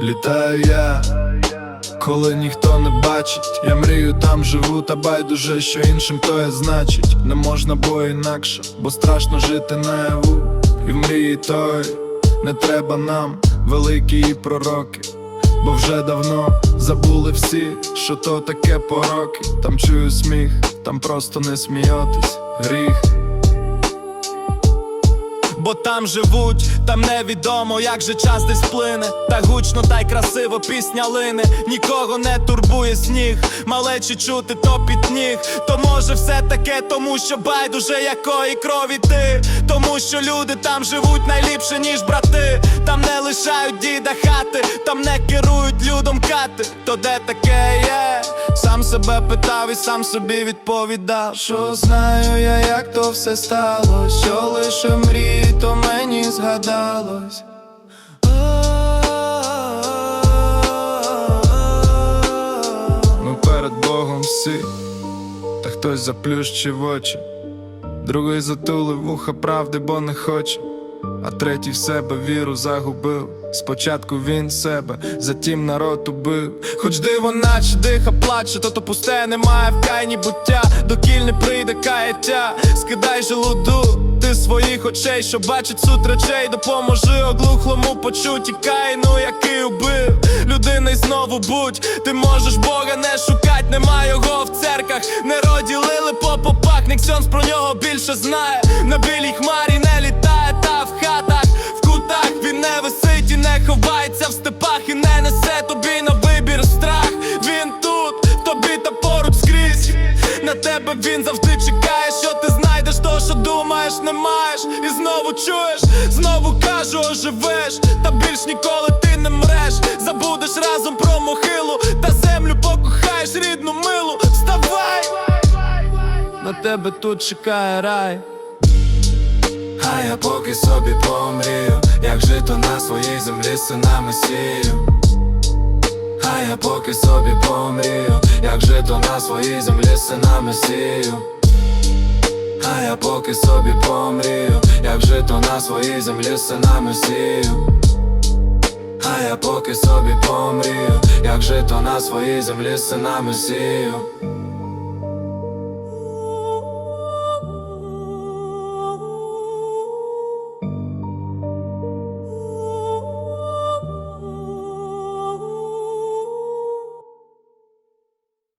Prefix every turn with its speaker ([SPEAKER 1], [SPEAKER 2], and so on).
[SPEAKER 1] Літаю я, коли ніхто не бачить. Я мрію, там живу, та байдуже, що іншим то є значить. Не можна, бо інакше, бо страшно жити наяву. І в мрії той не треба нам великі пророки. Бо вже давно забули всі, що то таке пороки. Там чую сміх, там просто не сміятись, гріх.
[SPEAKER 2] Бо там живуть, там невідомо, як же час десь плине. Так гучно та й красиво пісня лине. Нікого не турбує сніг, малечі чути то під ніг. То може все таке, тому що байдуже якої крові ти. Тому що люди там живуть найліпше, ніж брати. Там не лишають діда хати, там не керують людом кати. То де таке себе питав і сам собі відповідав. Що знаю я, як то все стало, що лише в мрії, то мені згадалось.
[SPEAKER 1] Ми перед Богом всі, та хтось заплющив очі, другий затулив вуха правди, бо не хоче, а третій в себе віру загубив. Спочатку він себе, затім народ убив.
[SPEAKER 2] Хоч диво, наче диха плаче, то то пусте немає в кайні буття, докіль не прийде каяття, скидай желуду, ти своїх очей, що бачить суть речей, допоможи оглухлому почуті кайну, який убив. Людини й знову будь, ти можеш Бога не шукать, нема його в церках, не роділили по попах, Ніксьонс про нього більше знає, на білій хмарі не літає, він завжди чекає, що ти знайдеш то, що думаєш, не маєш. І знову чуєш, знову кажу, оживеш, та більш ніколи ти не мреш. Забудеш разом про могилу, та землю покохаєш рідну милу. Вставай! На тебе тут чекає рай.
[SPEAKER 1] А я поки собі помрію, як жито на своїй землі синами сію. А я поки собі помрію, як жито на своїй землі синами сію. А я поки собі помрію, як жито на своїй землі синами сію. А я поки собі помрію, як жито на своїй землі синами сію.